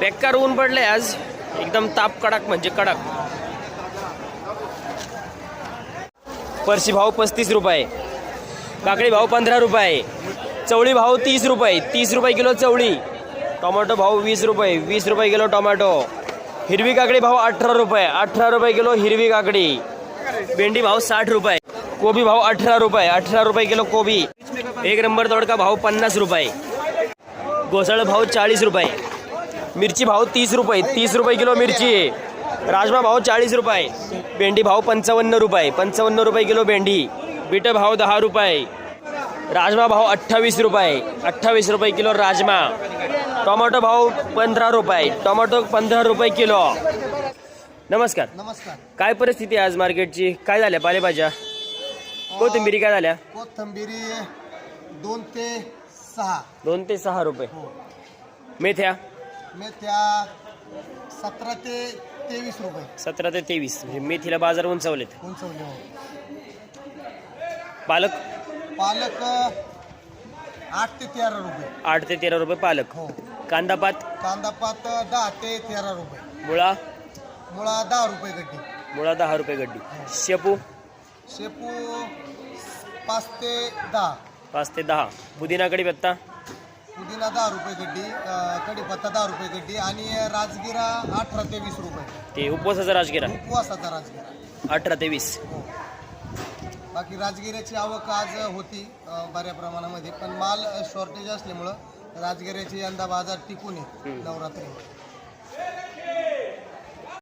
बेकार ऊन पडले आज. एकदम ताप कडक म्हणजे कडक. परशी भाव पस्तीस रुपये. काकडी भाव पंधरा रुपये. चवळी भाव तीस रुपये. तीस रुपये किलो चवळी. टोमॅटो भाव वीस रुपये. वीस रुपये किलो टोमॅटो. हिरवी काकडी भाव अठरा रुपये. अठरा रुपये किलो हिरवी काकडी. भेंडी भाव साठ रुपये. कोबी भाव अठरा रुपये. अठरा रुपये किलो कोबी. एक नंबर तोडका भाव पन्नास रुपये. घोसाळ भाव चाळीस रुपये. मिरची भाव तीस रुपये तीस रुपये किलो मिरची. राजमा भाव चाळीस रुपये भेंडी भाव पंचावन्न रुपये पंचावन्न रुपये किलो भेंडी. बीट भाव दहा रुपये. राजमा भाव अठ्ठावीस रुपये अठ्ठावीस रुपये किलो राजमा. टोमॅटो भाव पंधरा रुपये टोमॅटो पंधरा रुपये किलो. नमस्कार. नमस्कार. काय परिस्थिती आहे आज मार्केटची? काय झाल्या पालेभाज्या? कोथिंबिरी काय झाल्या? कोथंबिरी दोन ते सहा. दोन ते सहा रुपये. हो. मेथ्या? मेथ्या सतरा ते तेवीस रुपये. सतरा ते तेवीस. म्हणजे मेथीला बाजार उंचावलेत. उंचवले हो. पालक? पालक आठ ते तेरा रुपये. आठ ते तेरा रुपये पालक. हो. कांदा पात? कांदा पात दहा ते तेरा रुपये. मुळा? मुळा दहा रुपये गड्डी. मुळा दहा रुपये गड्डी. शेपू? शेपू पाच ते दहा. पाच ते दहा. पुदिना कढीपत्ता पुदिना दहा रुपये गड्डी कढीपत्ता दहा रुपये गड्डी आणि राजगिरा अठरा ते वीस रुपये. ते उपवासाचा राजगिरा? उपवासाचा राजगिरा. अठरा ते वीस. हो. बाकी राजगिऱ्याची आवक आज होती अ, बऱ्या प्रमाणामध्ये पण माल शॉर्टेज असल्यामुळं राजगिऱ्याची यंदा बाजार टिकून आहे नवरात्री.